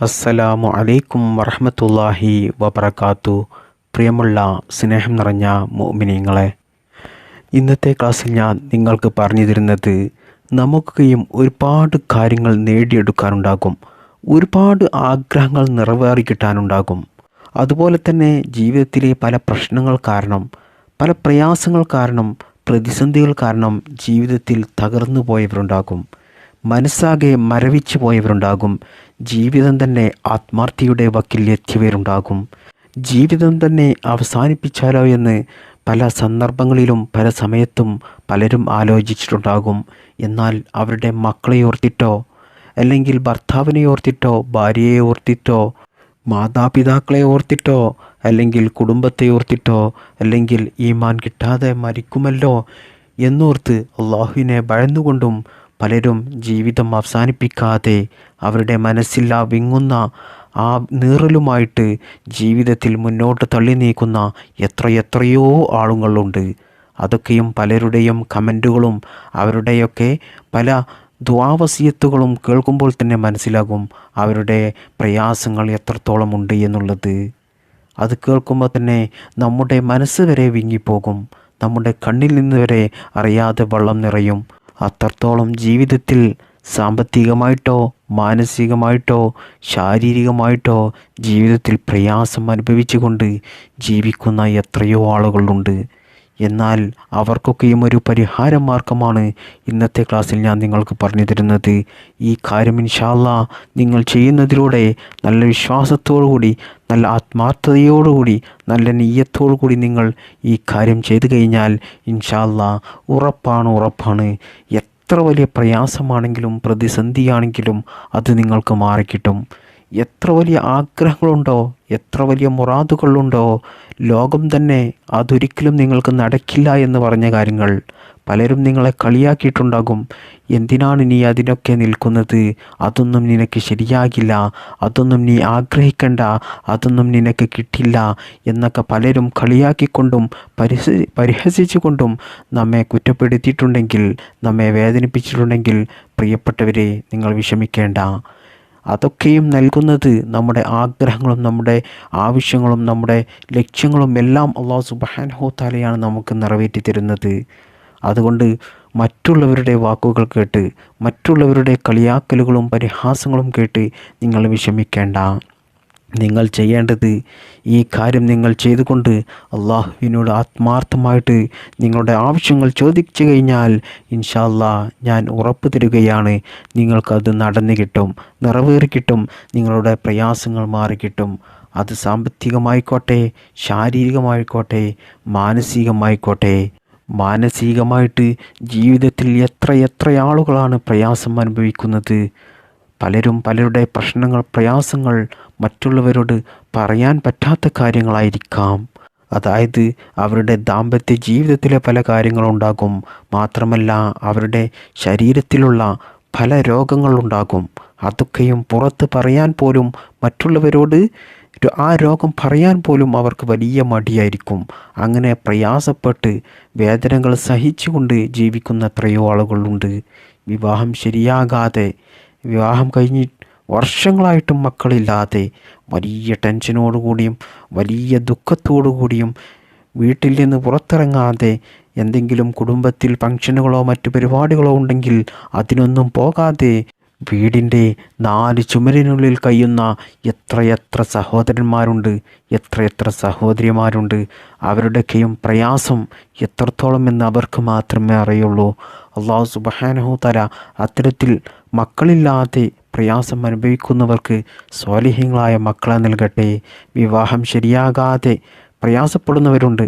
അസ്സലാമു അലൈക്കും വറഹമത്തല്ലാഹി വബർക്കാത്തു പ്രിയമുള്ള സ്നേഹം നിറഞ്ഞ മോമിനിയങ്ങളെ ഇന്നത്തെ ക്ലാസ്സിൽ ഞാൻ നിങ്ങൾക്ക് പറഞ്ഞു തരുന്നത് നമുക്കും ഒരുപാട് കാര്യങ്ങൾ നേടിയെടുക്കാനുണ്ടാകും ഒരുപാട് ആഗ്രഹങ്ങൾ നിറവേറി കിട്ടാനുണ്ടാകും അതുപോലെ തന്നെ ജീവിതത്തിലെ പല പ്രശ്നങ്ങൾ കാരണം പല പ്രയാസങ്ങൾ കാരണം പ്രതിസന്ധികൾ കാരണം ജീവിതത്തിൽ തകർന്നു പോയവരുണ്ടാകും മനസ്സാകെ മരവിച്ചു പോയവരുണ്ടാകും ജീവിതം തന്നെ ആത്മാർത്ഥിയുടെ വക്കിൽ എത്തിയവരുണ്ടാകും. ജീവിതം തന്നെ അവസാനിപ്പിച്ചാലോ എന്ന് പല സന്ദർഭങ്ങളിലും പല സമയത്തും പലരും ആലോചിച്ചിട്ടുണ്ടാകും. എന്നാൽ അവരുടെ മക്കളെ ഓർത്തിട്ടോ അല്ലെങ്കിൽ ഭർത്താവിനെ ഓർത്തിട്ടോ ഭാര്യയെ ഓർത്തിട്ടോ മാതാപിതാക്കളെ ഓർത്തിട്ടോ അല്ലെങ്കിൽ കുടുംബത്തെ ഓർത്തിട്ടോ അല്ലെങ്കിൽ ഈമാൻ കിട്ടാതെ മരിക്കുമല്ലോ എന്നോർത്ത് അള്ളാഹുവിനെ ഭയന്നുകൊണ്ടും പലരും ജീവിതം അവസാനിപ്പിക്കാതെ അവരുടെ മനസ്സിൽ ആ വിങ്ങുന്ന ആ നീറലുമായിട്ട് ജീവിതത്തിൽ മുന്നോട്ട് തള്ളി നീക്കുന്ന എത്രയെത്രയോ ആളുകളുണ്ട്. അതൊക്കെയും പലരുടെയും കമന്റുകളും അവരുടെയൊക്കെ പല ദ്വാവസീയത്തുകളും കേൾക്കുമ്പോൾ തന്നെ മനസ്സിലാകും അവരുടെ പ്രയാസങ്ങൾ എത്രത്തോളം ഉണ്ട് എന്നുള്ളത്. അത് കേൾക്കുമ്പോൾ തന്നെ നമ്മുടെ മനസ്സ് വരെ വിങ്ങിപ്പോകും. നമ്മുടെ കണ്ണിൽ നിന്ന് വരെ അറിയാതെ വെള്ളം നിറയും. അത്രത്തോളം ജീവിതത്തിൽ സാമ്പത്തികമായിട്ടോ മാനസികമായിട്ടോ ശാരീരികമായിട്ടോ ജീവിതത്തിൽ പ്രയാസം അനുഭവിച്ചുകൊണ്ട് ജീവിക്കുന്ന എത്രയോ ആളുകളുണ്ട്. എന്നാൽ അവർക്കൊക്കെയും ഒരു പരിഹാര മാർഗമാണ് ഇന്നത്തെ ക്ലാസ്സിൽ ഞാൻ നിങ്ങൾക്ക് പറഞ്ഞു തരുന്നത്. ഈ കാര്യം ഇൻഷാല്ല നിങ്ങൾ ചെയ്യുന്നതിലൂടെ നല്ല വിശ്വാസത്തോടുകൂടി നല്ല ആത്മാർത്ഥതയോടുകൂടി നല്ല നെയ്യത്തോടു കൂടി നിങ്ങൾ ഈ കാര്യം ചെയ്തു കഴിഞ്ഞാൽ ഇൻഷാല്ല ഉറപ്പാണ് ഉറപ്പാണ്. എത്ര വലിയ പ്രയാസമാണെങ്കിലും പ്രതിസന്ധിയാണെങ്കിലും അത് നിങ്ങൾക്ക് മാറിക്കിട്ടും. എത്ര വലിയ ആഗ്രഹങ്ങളുണ്ടോ എത്ര വലിയ മുറാദുകളുണ്ടോ ലോകം തന്നെ അതൊരിക്കലും നിങ്ങൾക്ക് നടക്കില്ല എന്ന് പറഞ്ഞ കാര്യങ്ങൾ പലരും നിങ്ങളെ കളിയാക്കിയിട്ടുണ്ടാകും. എന്തിനാണ് നീ അതിനൊക്കെ നിൽക്കുന്നത്? അതൊന്നും നിനക്ക് ശരിയാകില്ല. അതൊന്നും നീ ആഗ്രഹിക്കണ്ട. അതൊന്നും നിനക്ക് കിട്ടില്ല എന്നൊക്കെ പലരും കളിയാക്കിക്കൊണ്ടും പരിഹസി പരിഹസിച്ചുകൊണ്ടും നമ്മെ കുറ്റപ്പെടുത്തിയിട്ടുണ്ടെങ്കിൽ നമ്മെ വേദനിപ്പിച്ചിട്ടുണ്ടെങ്കിൽ പ്രിയപ്പെട്ടവരെ നിങ്ങൾ വിഷമിക്കേണ്ട. അതൊക്കെയും നൽകുന്നത് നമ്മുടെ ആഗ്രഹങ്ങളും നമ്മുടെ ആവശ്യങ്ങളും നമ്മുടെ ലക്ഷ്യങ്ങളും എല്ലാം അള്ളാഹു സുബാൻഹോ താലയാണ് നമുക്ക് നിറവേറ്റി തരുന്നത്. അതുകൊണ്ട് മറ്റുള്ളവരുടെ വാക്കുകൾ കേട്ട് മറ്റുള്ളവരുടെ കളിയാക്കലുകളും പരിഹാസങ്ങളും കേട്ട് നിങ്ങൾ വിഷമിക്കേണ്ട. നിങ്ങൾ ചെയ്യേണ്ടത് ഈ കാര്യം നിങ്ങൾ ചെയ്തുകൊണ്ട് അള്ളാഹുവിനോട് ആത്മാർത്ഥമായിട്ട് നിങ്ങളുടെ ആവശ്യങ്ങൾ ചോദിച്ചു കഴിഞ്ഞാൽ ഇൻഷാല്ലാ ഞാൻ ഉറപ്പ് തരികയാണ്. നിങ്ങൾക്കത് നടന്നു കിട്ടും നിറവേറി കിട്ടും നിങ്ങളുടെ പ്രയാസങ്ങൾ മാറിക്കിട്ടും അത് സാമ്പത്തികമായിക്കോട്ടെ ശാരീരികമായിക്കോട്ടെ മാനസികമായിക്കോട്ടെ. മാനസികമായിട്ട് ജീവിതത്തിൽ എത്ര എത്ര ആളുകളാണ് പ്രയാസം അനുഭവിക്കുന്നത്. പലരും പലരുടെ പ്രശ്നങ്ങൾ പ്രയാസങ്ങൾ മറ്റുള്ളവരോട് പറയാൻ പറ്റാത്ത കാര്യങ്ങളായിരിക്കാം. അതായത് അവരുടെ ദാമ്പത്യ ജീവിതത്തിലെ പല കാര്യങ്ങളുണ്ടാകും. മാത്രമല്ല അവരുടെ ശരീരത്തിലുള്ള പല രോഗങ്ങളുണ്ടാകും. അതൊക്കെയും പുറത്ത് പറയാൻ പോലും മറ്റുള്ളവരോട് ആ രോഗം പറയാൻ പോലും അവർക്ക് വലിയ മടിയായിരിക്കും. അങ്ങനെ പ്രയാസപ്പെട്ട് വേദനകൾ സഹിച്ചുകൊണ്ട് ജീവിക്കുന്ന എത്രയോ ആളുകളുണ്ട്. വിവാഹം ശരിയാകാതെ വിവാഹം കഴിഞ്ഞ് വർഷങ്ങളായിട്ടും മക്കളില്ലാതെ വലിയ ടെൻഷനോടുകൂടിയും വലിയ ദുഃഖത്തോടു കൂടിയും വീട്ടിൽ നിന്ന് പുറത്തിറങ്ങാതെ എന്തെങ്കിലും കുടുംബത്തിൽ ഫംഗ്ഷനുകളോ മറ്റു പരിപാടികളോ ഉണ്ടെങ്കിൽ അതിനൊന്നും പോകാതെ വീടിന്റെ നാല് ചുമരിനുള്ളിൽ കഴിയുന്ന എത്രയെത്ര സഹോദരന്മാരുണ്ട് എത്രയെത്ര സഹോദരിമാരുണ്ട് അവരുടെയൊക്കെയും പ്രയാസം എത്രത്തോളം എന്ന് അവർക്ക് മാത്രമേ അറിയുള്ളൂ. അള്ളാഹു സുബഹാനഹു തല അത്തരത്തിൽ മക്കളില്ലാതെ പ്രയാസം അനുഭവിക്കുന്നവർക്ക് സ്വാലിഹ്യങ്ങളായ മക്കളെ നൽകട്ടെ. വിവാഹം ശരിയാകാതെ പ്രയാസപ്പെടുന്നവരുണ്ട്.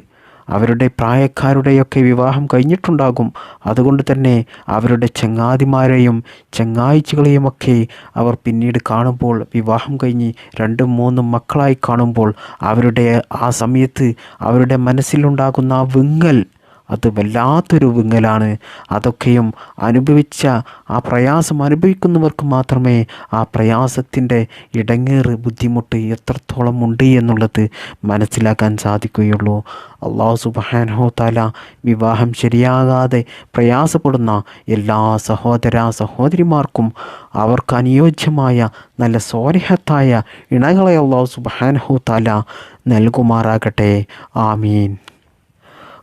അവരുടെ പ്രായക്കാരുടെയൊക്കെ വിവാഹം കഴിഞ്ഞിട്ടുണ്ടാകും. അതുകൊണ്ട് തന്നെ അവരുടെ ചങ്ങാതിമാരെയും ചങ്ങാഴ്ചകളെയുമൊക്കെ അവർ പിന്നീട് കാണുമ്പോൾ വിവാഹം കഴിഞ്ഞ് രണ്ടും മൂന്നും മക്കളായി കാണുമ്പോൾ അവരുടെ ആ സമയത്ത് അവരുടെ മനസ്സിലുണ്ടാകുന്ന ആ വിങ്ങൽ അത് വല്ലാത്തൊരു വിങ്ങലാണ്. അതൊക്കെയും അനുഭവിച്ച ആ പ്രയാസം അനുഭവിക്കുന്നവർക്ക് മാത്രമേ ആ പ്രയാസത്തിന്റെ ഇടങ്ങേറ് ബുദ്ധിമുട്ട് എത്രത്തോളം ഉണ്ട് എന്നുള്ളത് മനസ്സിലാക്കാൻ സാധിക്കുകയുള്ളൂ. അള്ളാഹു സുബാനഹോ താല വിവാഹം ശരിയാകാതെ പ്രയാസപ്പെടുന്ന എല്ലാ സഹോദര സഹോദരിമാർക്കും അവർക്ക് അനുയോജ്യമായ നല്ല സോരഹത്തായ ഇണകളെ അള്ളാഹു സുബാനഹോ താല നൽകുമാറാകട്ടെ. ആമീൻ.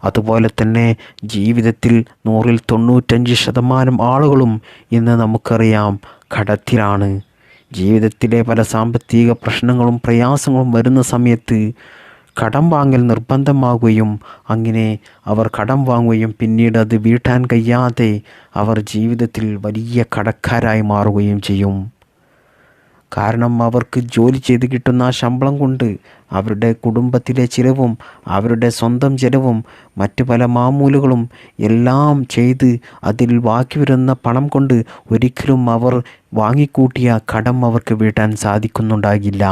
അതുപോലെ തന്നെ ജീവിതത്തിൽ നൂറിൽ തൊണ്ണൂറ്റഞ്ച് ശതമാനം ആളുകളും ഇന്ന് നമുക്കറിയാം കടത്തിലാണ്. ജീവിതത്തിലെ പല സാമ്പത്തിക പ്രശ്നങ്ങളും പ്രയാസങ്ങളും വരുന്ന സമയത്ത് കടം വാങ്ങൽ നിർബന്ധമാകുകയും അങ്ങനെ അവർ കടം വാങ്ങുകയും പിന്നീട് അത് വീട്ടാൻ കഴിയാതെ അവർ ജീവിതത്തിൽ വലിയ കടക്കാരായി മാറുകയും ചെയ്യും. കാരണം അവർക്ക് ജോലി ചെയ്ത് കിട്ടുന്ന ആ ശമ്പളം കൊണ്ട് അവരുടെ കുടുംബത്തിലെ ചിലവും അവരുടെ സ്വന്തം ചിലവും മറ്റു പല മാമൂലുകളും എല്ലാം ചെയ്ത് അതിൽ ബാക്കി വരുന്ന പണം കൊണ്ട് ഒരിക്കലും അവർ വാങ്ങിക്കൂട്ടിയ കടം അവർക്ക് വീട്ടാൻ സാധിക്കുന്നുണ്ടാകില്ല.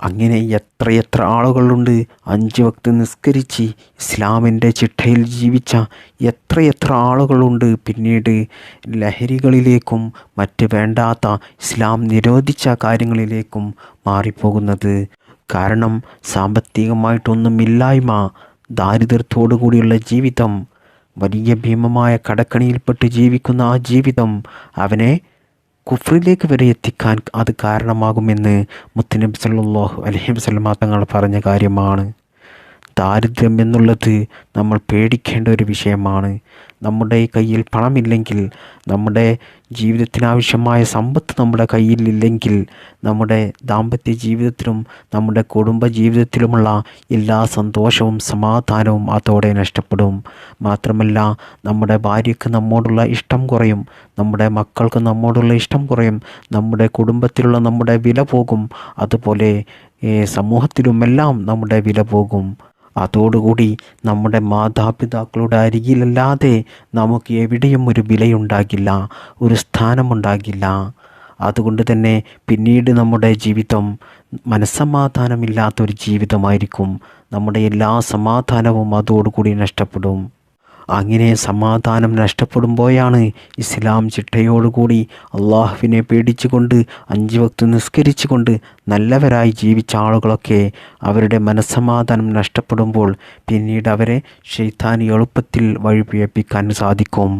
അങ്ങനെ എത്രയെത്ര ആളുകളുണ്ട്. അഞ്ച് വക്ത് നിസ്കരിച്ച് ഇസ്ലാമിന്റെ ചിട്ടയിൽ ജീവിച്ച എത്രയെത്ര ആളുകളുണ്ട്. പിന്നീട് ലഹരികളിലേക്കും മറ്റ് വേണ്ടാത്ത ഇസ്ലാം നിരോധിച്ച കാര്യങ്ങളിലേക്കും മാറിപ്പോകുന്നത്. കാരണം സാമ്പത്തികമായിട്ടൊന്നുമില്ലായ്മ ദാരിദ്ര്യത്തോടു കൂടിയുള്ള ജീവിതം വലിയ ഭീമമായ കടക്കണിയിൽപ്പെട്ട് ജീവിക്കുന്ന ആ ജീവിതം അവനെ കുഫറിലേക്ക് വരെ എത്തിക്കാൻ അത് കാരണമാകുമെന്ന് മുത്തനബി സല്ലാഹു അലഹി വസ്ലമ തങ്ങൾ പറഞ്ഞ കാര്യമാണ്. ദാരിദ്ര്യം എന്നുള്ളത് നമ്മൾ പേടിക്കേണ്ട ഒരു വിഷയമാണ്. നമ്മുടെ കയ്യിൽ പണമില്ലെങ്കിൽ നമ്മുടെ ജീവിതത്തിനാവശ്യമായ സമ്പത്ത് നമ്മുടെ കയ്യിൽ ഇല്ലെങ്കിൽ നമ്മുടെ ദാമ്പത്യ ജീവിതത്തിലും നമ്മുടെ കുടുംബ ജീവിതത്തിലുമുള്ള എല്ലാ സന്തോഷവും സമാധാനവും അതോടെ നഷ്ടപ്പെടും. മാത്രമല്ല നമ്മുടെ ഭാര്യയ്ക്ക് നമ്മോടുള്ള ഇഷ്ടം കുറയും നമ്മുടെ മക്കൾക്ക് നമ്മോടുള്ള ഇഷ്ടം കുറയും നമ്മുടെ കുടുംബത്തിലുള്ള നമ്മുടെ വില പോകും അതുപോലെ സമൂഹത്തിലുമെല്ലാം നമ്മുടെ വില പോകും. അതോടുകൂടി നമ്മുടെ മാതാപിതാക്കളുടെ അരികിലല്ലാതെ നമുക്ക് എവിടെയും ഒരു വിലയുണ്ടാകില്ല ഒരു സ്ഥാനമുണ്ടാകില്ല. അതുകൊണ്ട് തന്നെ പിന്നീട് നമ്മുടെ ജീവിതം മനസ്സമാധാനമില്ലാത്തൊരു ജീവിതമായിരിക്കും. നമ്മുടെ എല്ലാ സമാധാനവും അതോടുകൂടി നഷ്ടപ്പെടും. അങ്ങനെ സമാധാനം നഷ്ടപ്പെടുമ്പോഴാണ് ഇസ്ലാം ചിട്ടയോടുകൂടി അള്ളാഹുവിനെ പേടിച്ചുകൊണ്ട് അഞ്ച് വക്ത് നിസ്കരിച്ചുകൊണ്ട് നല്ലവരായി ജീവിച്ച ആളുകളൊക്കെ അവരുടെ മനസ്സമാധാനം നഷ്ടപ്പെടുമ്പോൾ പിന്നീട് അവരെ ഷെയ്ത്താൻ എളുപ്പത്തിൽ വഴിപിഴപ്പിക്കാൻ സാധിക്കും.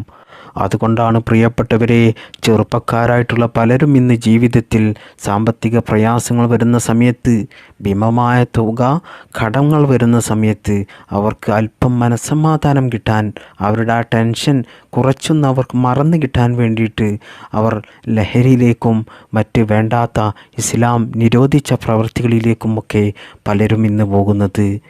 അതുകൊണ്ടാണ് പ്രിയപ്പെട്ടവരെ ചെറുപ്പക്കാരായിട്ടുള്ള പലരും ഇന്ന് ജീവിതത്തിൽ സാമ്പത്തിക പ്രയാസങ്ങൾ വരുന്ന സമയത്ത് ഭീമമായ തുക കടങ്ങൾ വരുന്ന സമയത്ത് അവർക്ക് അല്പം മനസ്സമാധാനം കിട്ടാൻ അവരുടെ ആ ടെൻഷൻ കുറച്ചൊന്ന് അവർക്ക് മറന്നു കിട്ടാൻ വേണ്ടിയിട്ട് അവർ ലഹരിയിലേക്കും മറ്റ് വേണ്ടാത്ത ഇസ്ലാം നിരോധിച്ച പ്രവൃത്തികളിലേക്കുമൊക്കെ പലരും ഇന്ന് പോകുന്നത്.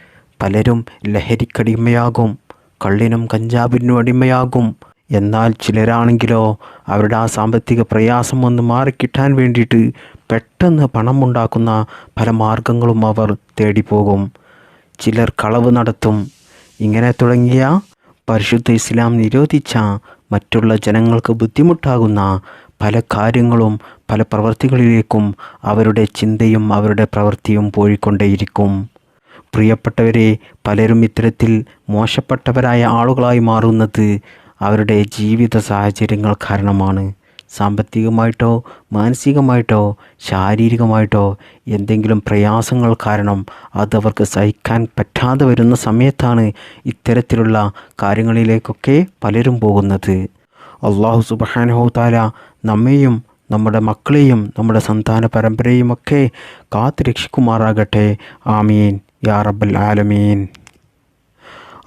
പലരും ലഹരിക്കടിമയാകും കള്ളിനും കഞ്ചാവിനും അടിമയാകും എന്നാൽ ചിലരാണെങ്കിലോ അവരുടെ ആ സാമ്പത്തിക പ്രയാസം ഒന്ന് മാറിക്കിട്ടാൻ വേണ്ടിയിട്ട് പെട്ടെന്ന് പണമുണ്ടാക്കുന്ന പല മാർഗങ്ങളും അവർ തേടിപ്പോകും. ചിലർ കളവ് നടത്തും. ഇങ്ങനെ തുടങ്ങിയ പരിശുദ്ധ ഇസ്ലാം നിരോധിച്ച മറ്റുള്ള ജനങ്ങൾക്ക് ബുദ്ധിമുട്ടാകുന്ന പല കാര്യങ്ങളും പല പ്രവൃത്തികളിലേക്കും അവരുടെ ചിന്തയും അവരുടെ പ്രവൃത്തിയും പോയിക്കൊണ്ടേയിരിക്കും. പ്രിയപ്പെട്ടവരെ പലരും ഇത്തരത്തിൽ മോശപ്പെട്ടവരായ ആളുകളായി മാറുന്നത് അവരുടെ ജീവിത സാഹചര്യങ്ങൾ കാരണമാണ്. സാമ്പത്തികമായിട്ടോ മാനസികമായിട്ടോ ശാരീരികമായിട്ടോ എന്തെങ്കിലും പ്രയാസങ്ങൾ കാരണം അതവർക്ക് സഹിക്കാൻ പറ്റാതെ വരുന്ന സമയത്താണ് ഇത്തരത്തിലുള്ള കാര്യങ്ങളിലേക്കൊക്കെ പലരും പോകുന്നത്. അള്ളാഹു സുബാനഹോതാല നമ്മെയും നമ്മുടെ മക്കളെയും നമ്മുടെ സന്താന പരമ്പരയുമൊക്കെ കാത്തു രക്ഷിക്കുമാറാകട്ടെ. ആമീൻ. യാ റബ്ബൽ ആലമീൻ.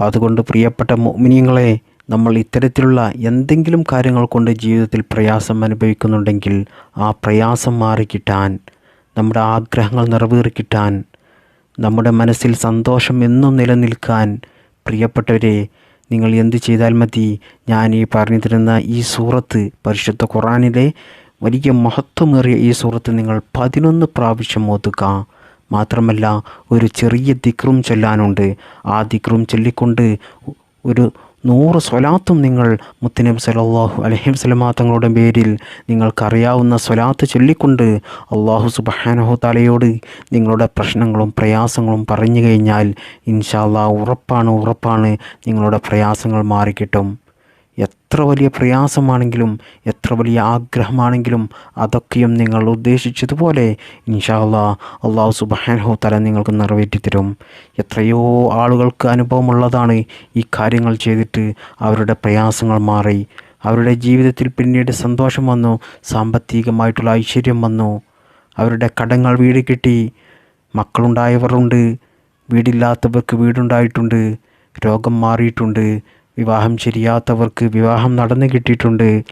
അതുകൊണ്ട് പ്രിയപ്പെട്ട മോമിനിയങ്ങളെ നമ്മൾ ഇത്തരത്തിലുള്ള എന്തെങ്കിലും കാര്യങ്ങൾ കൊണ്ട് ജീവിതത്തിൽ പ്രയാസം അനുഭവിക്കുന്നുണ്ടെങ്കിൽ ആ പ്രയാസം മാറിക്കിട്ടാൻ നമ്മുടെ ആഗ്രഹങ്ങൾ നിറവേറിക്കിട്ടാൻ നമ്മുടെ മനസ്സിൽ സന്തോഷം എന്നും നിലനിൽക്കാൻ പ്രിയപ്പെട്ടവരെ നിങ്ങൾ എന്ത് ചെയ്താൽ മതി? ഞാൻ ഈ പറഞ്ഞു തരുന്ന ഈ സൂറത്ത് പരിശുദ്ധ ഖുറാനിലെ വലിയ മഹത്വമേറിയ ഈ സൂറത്ത് നിങ്ങൾ പതിനൊന്ന് പ്രാവശ്യം ഓതുക. മാത്രമല്ല ഒരു ചെറിയ ദിക്റും ചൊല്ലാനുണ്ട്. ആ ദിക്റും ചൊല്ലിക്കൊണ്ട് ഒരു നൂറ് സ്വലാത്തും നിങ്ങൾ മുത്തനബി സലാഹു അലഹി വസ്ലമാ തങ്ങളുടെ പേരിൽ നിങ്ങൾക്കറിയാവുന്ന സ്വലാത്ത് ചൊല്ലിക്കൊണ്ട് അള്ളാഹു സുബഹാനഹു തലയോട് നിങ്ങളുടെ പ്രശ്നങ്ങളും പ്രയാസങ്ങളും പറഞ്ഞു കഴിഞ്ഞാൽ ഇൻഷാല്ലാ ഉറപ്പാണ് ഉറപ്പാണ് നിങ്ങളുടെ പ്രയാസങ്ങൾ മാറിക്കിട്ടും. എത്ര വലിയ പ്രയാസമാണെങ്കിലും എത്ര വലിയ ആഗ്രഹമാണെങ്കിലും അതൊക്കെയും നിങ്ങൾ ഉദ്ദേശിച്ചതുപോലെ ഇൻഷാല്ല അള്ളാഹു സുബാൻഹു തല നിങ്ങൾക്ക് നിറവേറ്റി തരും എത്രയോ ആളുകൾക്ക് അനുഭവമുള്ളതാണ് ഈ കാര്യങ്ങൾ ചെയ്തിട്ട് അവരുടെ പ്രയാസങ്ങൾ മാറി. അവരുടെ ജീവിതത്തിൽ പിന്നീട് സന്തോഷം വന്നു സാമ്പത്തികമായിട്ടുള്ള ഐശ്വര്യം വന്നു. അവരുടെ കടങ്ങൾ വീട് കിട്ടി മക്കളുണ്ടായവരുണ്ട് വീടില്ലാത്തവർക്ക് വീടുണ്ടായിട്ടുണ്ട് രോഗം മാറിയിട്ടുണ്ട്. വിവാഹം ശരിയാത്തവർക്ക് വിവാഹം നടന്നു കിട്ടിയിട്ടുണ്ട്.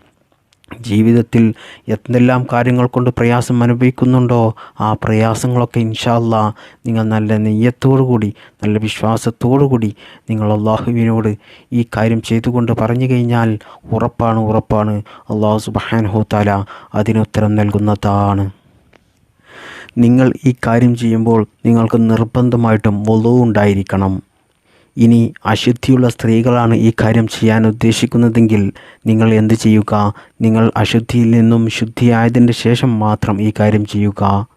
ജീവിതത്തിൽ എന്തെല്ലാം കാര്യങ്ങൾ കൊണ്ട് പ്രയാസം അനുഭവിക്കുന്നുണ്ടോ? ആ പ്രയാസങ്ങളൊക്കെ ഇൻഷാല്ല നിങ്ങൾ നല്ല നെയ്യത്തോടു കൂടി നല്ല വിശ്വാസത്തോടു കൂടി നിങ്ങൾ അള്ളാഹുവിനോട് ഈ കാര്യം ചെയ്തുകൊണ്ട് പറഞ്ഞു കഴിഞ്ഞാൽ ഉറപ്പാണ് ഉറപ്പാണ്. അള്ളാഹു താല അതിനുത്തരം നൽകുന്നതാണ്. നിങ്ങൾ ഈ കാര്യം ചെയ്യുമ്പോൾ നിങ്ങൾക്ക് നിർബന്ധമായിട്ടും വലു ഉണ്ടായിരിക്കണം. ഇനി അശുദ്ധിയുള്ള സ്ത്രീകളാണ് ഈ കാര്യം ചെയ്യാൻ ഉദ്ദേശിക്കുന്നതെങ്കിൽ നിങ്ങൾ എന്ത് ചെയ്യുക? നിങ്ങൾ അശുദ്ധിയിൽ നിന്നും ശുദ്ധിയായതിന്റെ ശേഷം മാത്രം ഈ കാര്യം ചെയ്യുക.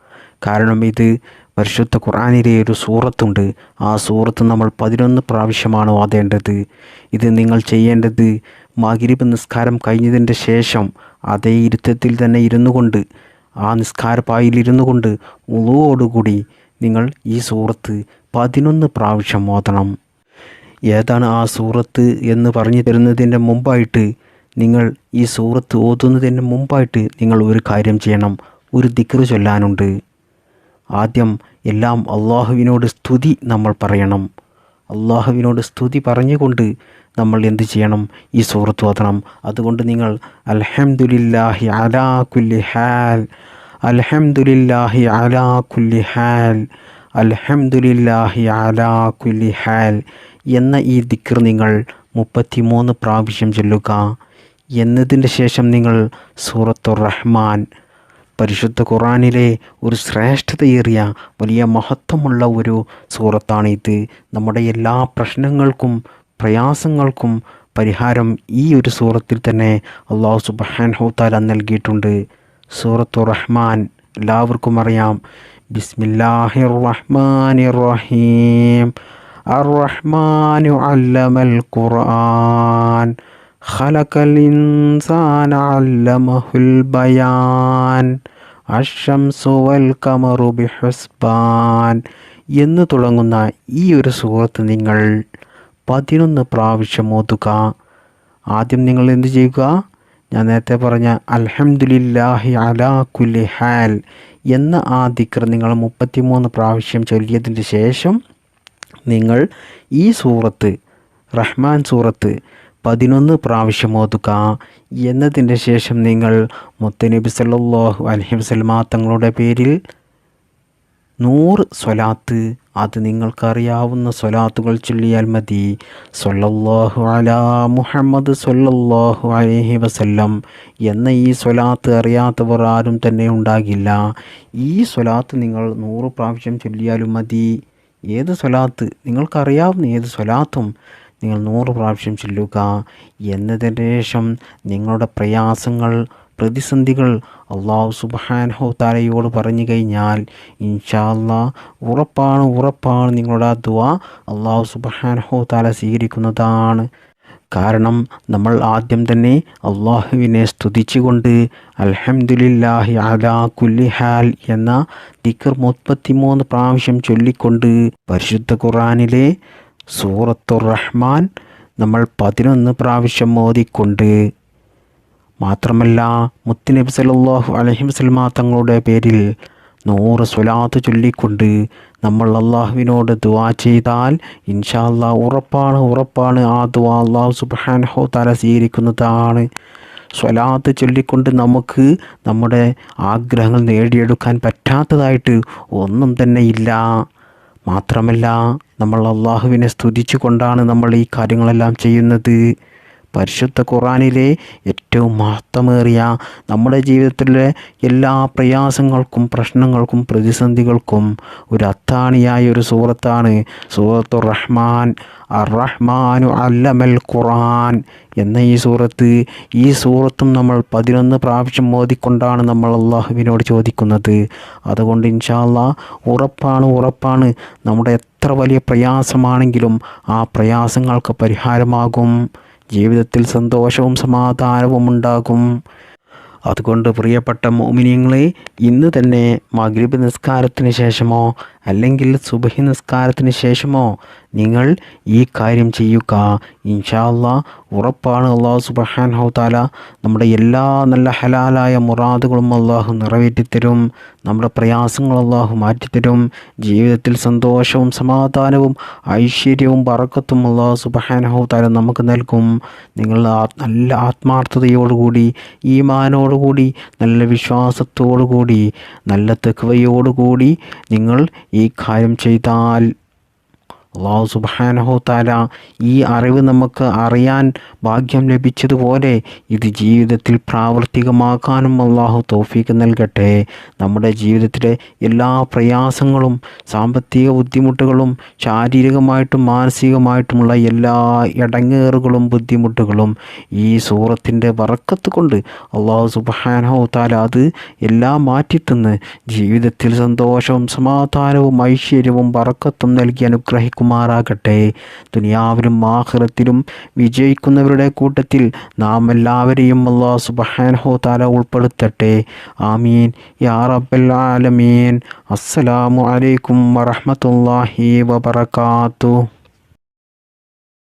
കാരണം ഇത് പരിശുദ്ധ ഖുറാനിലെ ഒരു സൂറത്തുണ്ട്. ആ സൂറത്ത് നമ്മൾ പതിനൊന്ന് പ്രാവശ്യമാണ് ഓതേണ്ടത് ഇത് നിങ്ങൾ ചെയ്യേണ്ടത് മകിരിബ് നിസ്കാരം കഴിഞ്ഞതിന്റെ ശേഷം അതേ ഇരുത്തത്തിൽ തന്നെ ഇരുന്നു കൊണ്ട് ആ നിസ്കാരപ്പായിലിരുന്നു കൊണ്ട് ഉളുവോടുകൂടി നിങ്ങൾ ഈ സൂറത്ത് പതിനൊന്ന് പ്രാവശ്യം ഓതണം ഏതാണ് ആ സൂറത്ത് എന്ന് പറഞ്ഞു തരുന്നതിന്റെ മുമ്പായിട്ട് നിങ്ങൾ ഈ സൂറത്ത് ഓതുന്നതിന് മുമ്പായിട്ട് നിങ്ങൾ ഒരു കാര്യം ചെയ്യണം. ഒരു ദിക്റ് ചൊല്ലാനുണ്ട്. ആദ്യം എല്ലാം അള്ളാഹുവിനോട് സ്തുതി നമ്മൾ പറയണം. അള്ളാഹുവിനോട് സ്തുതി പറഞ്ഞുകൊണ്ട് നമ്മൾ എന്ത് ചെയ്യണം? ഈ സൂറത്ത് ഓതണം. അതുകൊണ്ട് നിങ്ങൾ അൽഹംദുലില്ലാഹി അലാ കുല്ലി ഹാൽ അൽഹംദുലില്ലാഹി അലാ കുല്ലി ഹാൽ അൽഹംദുലില്ലാഹി അലാ കുലി ഹാൽ എന്ന ഈ ദിക്കർ നിങ്ങൾ മുപ്പത്തിമൂന്ന് പ്രാവശ്യം ചൊല്ലുക. എന്നതിന്റെ ശേഷം നിങ്ങൾ സൂറത്തുർ റഹ്മാൻ പരിശുദ്ധ ഖുറാനിലെ ഒരു ശ്രേഷ്ഠതയേറിയ വലിയ മഹത്വമുള്ള ഒരു സൂറത്താണ് ഇത് നമ്മുടെ എല്ലാ പ്രശ്നങ്ങൾക്കും പ്രയാസങ്ങൾക്കും പരിഹാരം ഈ ഒരു സൂറത്തിൽ തന്നെ അള്ളാഹു സുബാൻ ഹോത്താല നൽകിയിട്ടുണ്ട്. സൂറത്തു റഹ്മാൻ എല്ലാവർക്കും അറിയാം. ബിസ്മില്ലാഹിർ റഹ്മാനിർ റഹീം الرحمن علم القرآن خلق الإنسان علمه البيان الشمس والقمر بحسبان എന്ന് തുടങ്ങുന്ന ഈ ഒരു സുഹൃത്ത് നിങ്ങൾ പതിനൊന്ന് പ്രാവശ്യം ഓതുക ആദ്യം നിങ്ങൾ എന്ത് ചെയ്യുക ഞാൻ നേരത്തെ പറഞ്ഞ അൽഹംദുലില്ലാഹി അലാ കുല്ലി ഹാൽ എന്ന ആ ദിക്ർ നിങ്ങൾ മുപ്പത്തിമൂന്ന് പ്രാവശ്യം ചൊല്ലിയതിന് ശേഷം നിങ്ങൾ ഈ സൂറത്ത് റഹ്മാൻ സൂറത്ത് പതിനൊന്ന് പ്രാവശ്യം ഓതുക. എന്നതിന്റെ ശേഷം നിങ്ങൾ മുത്തനബി സല്ലാഹു അലഹി വസ്ലമാ തങ്ങളുടെ പേരിൽ നൂറ് സ്വലാത്ത് അത് നിങ്ങൾക്കറിയാവുന്ന സ്വലാത്തുകൾ ചൊല്ലിയാൽ മതി. സൊല്ലാഹു അലാ മുഹമ്മദ് സൊല്ലാഹു അലഹി വസല്ലം എന്ന ഈ സ്വലാത്ത് അറിയാത്തവർ ആരും തന്നെ ഉണ്ടാകില്ല. ഈ സ്വലാത്ത് നിങ്ങൾ നൂറ് പ്രാവശ്യം ചൊല്ലിയാലും മതി. ഏത് സ്വലാത്ത്? നിങ്ങൾക്കറിയാവുന്ന ഏത് സ്വലാത്തും നിങ്ങൾ നൂറ് പ്രാവശ്യം ചൊല്ലുക. എന്നതിന് ശേഷം നിങ്ങളുടെ പ്രയാസങ്ങൾ പ്രതിസന്ധികൾ അള്ളാഹു സുബാൻഹോ താലയോട് പറഞ്ഞു കഴിഞ്ഞാൽ ഇൻഷാല്ലാ ഉറപ്പാണ് ഉറപ്പാണ് നിങ്ങളുടെ ആ ദുവ അള്ളാഹു സുബാൻഹോ താല സ്വീകരിക്കുന്നതാണ്. കാരണം നമ്മൾ ആദ്യം തന്നെ അള്ളാഹുവിനെ സ്തുതിച്ചുകൊണ്ട് അൽഹംദുലില്ലാഹി അലാ കുല്ലി ഹാൽ എന്ന ദിക്കർ മുപ്പത്തിമൂന്ന് പ്രാവശ്യം ചൊല്ലിക്കൊണ്ട് പരിശുദ്ധ ഖുറാനിലെ സൂറത്തുർ റഹ്മാൻ നമ്മൾ പതിനൊന്ന് പ്രാവശ്യം മോദിക്കൊണ്ട് മാത്രമല്ല മുത്തുനബി സല്ലാഹു അലഹി വസ്ലമ തങ്ങളുടെ പേരിൽ നൂറ് സ്വലാത്ത് ചൊല്ലിക്കൊണ്ട് നമ്മൾ അള്ളാഹുവിനോട് ദുവാ ചെയ്താൽ ഇൻഷാല്ലാ ഉറപ്പാണ് ഉറപ്പാണ്. ആ ദുവാ അള്ളാഹു സുബാൻഹോ തല സ്വീകരിക്കുന്നതാണ്. സ്വലാത്ത് ചൊല്ലിക്കൊണ്ട് നമുക്ക് നമ്മുടെ ആഗ്രഹങ്ങൾ നേടിയെടുക്കാൻ പറ്റാത്തതായിട്ട് ഒന്നും തന്നെ ഇല്ല. മാത്രമല്ല നമ്മൾ അള്ളാഹുവിനെ സ്തുതിച്ചു കൊണ്ടാണ് നമ്മൾ ഈ കാര്യങ്ങളെല്ലാം ചെയ്യുന്നത്. പരിശുദ്ധ ഖുറാനിലെ ഏറ്റവും മഹത്വമേറിയ നമ്മുടെ ജീവിതത്തിലെ എല്ലാ പ്രയാസങ്ങൾക്കും പ്രശ്നങ്ങൾക്കും പ്രതിസന്ധികൾക്കും ഒരു അത്താണിയായ ഒരു സൂറത്താണ്. സൂറത്തു റഹ്മാൻ അർ റഹ്മാനു അല്ലമൽ ഖുറാൻ എന്ന ഈ സൂറത്ത്. ഈ സൂറത്തും നമ്മൾ പതിനൊന്ന് പ്രാവശ്യം മോദിക്കൊണ്ടാണ് നമ്മൾ അള്ളാഹുവിനോട് ചോദിക്കുന്നത്. അതുകൊണ്ട് ഇൻഷാല്ല ഉറപ്പാണ് ഉറപ്പാണ് നമ്മുടെ എത്ര വലിയ പ്രയാസമാണെങ്കിലും ആ പ്രയാസങ്ങൾക്ക് പരിഹാരമാകും. ജീവിതത്തിൽ സന്തോഷവും സമാധാനവും ഉണ്ടാകും. അതുകൊണ്ട് പ്രിയപ്പെട്ട മോമിനിയങ്ങളെ ഇന്ന് തന്നെ മഗ്രിബ് നിസ്കാരത്തിന് ശേഷമോ അല്ലെങ്കിൽ സുബഹി നിസ്കാരത്തിന് ശേഷമോ നിങ്ങൾ ഈ കാര്യം ചെയ്യുക. ഇൻഷാല്ല ഉറപ്പാണ് അള്ളാഹു സുബഹാൻ ഹൗതാല നമ്മുടെ എല്ലാ നല്ല ഹലാലായ മുറാദുകളും അള്ളാഹു നിറവേറ്റിത്തരും. നമ്മുടെ പ്രയാസങ്ങൾ അള്ളാഹു മാറ്റിത്തരും. ജീവിതത്തിൽ സന്തോഷവും സമാധാനവും ഐശ്വര്യവും പറക്കത്തും അള്ളാഹു സുബഹാൻ ഹൗതാല നമുക്ക് നൽകും. നിങ്ങൾ നല്ല ആത്മാർത്ഥതയോടുകൂടി ഈമാനോടുകൂടി നല്ല വിശ്വാസത്തോടുകൂടി നല്ല തെക്കുവയോടുകൂടി നിങ്ങൾ ഈ കാര്യം ചെയ്താൽ അള്ളാഹു സുബാനഹു താല ഈ അറിവ് നമുക്ക് അറിയാൻ ഭാഗ്യം ലഭിച്ചതുപോലെ ഇത് ജീവിതത്തിൽ പ്രാവർത്തികമാക്കാനും അള്ളാഹു തോഫീക്ക് നൽകട്ടെ. നമ്മുടെ ജീവിതത്തിലെ എല്ലാ പ്രയാസങ്ങളും സാമ്പത്തിക ബുദ്ധിമുട്ടുകളും ശാരീരികമായിട്ടും മാനസികമായിട്ടുമുള്ള എല്ലാ ഇടങ്ങേറുകളും ബുദ്ധിമുട്ടുകളും ഈ സൂറത്തിന്റെ വറക്കത്ത് കൊണ്ട് അള്ളാഹു സുബാനഹു താല അത് എല്ലാം മാറ്റിത്തന്ന് ജീവിതത്തിൽ സന്തോഷവും സമാധാനവും ഐശ്വര്യവും വറക്കത്തും നൽകി അനുഗ്രഹിക്കുമാറാകട്ടെ ദുനിയാവിലും ആഹ്റത്തിലും വിജയിക്കുന്നവരുടെ കൂട്ടത്തിൽ നാം എല്ലാവരെയും അള്ളാഹു സുബാനഹു താല ഉൾപ്പെടുത്തട്ടെ. ആമീൻ. യാ റബ്ബൽ അസ്സലാമു അലൈക്കും വറഹമത്തല്ലാഹി വബറകാതുഹു.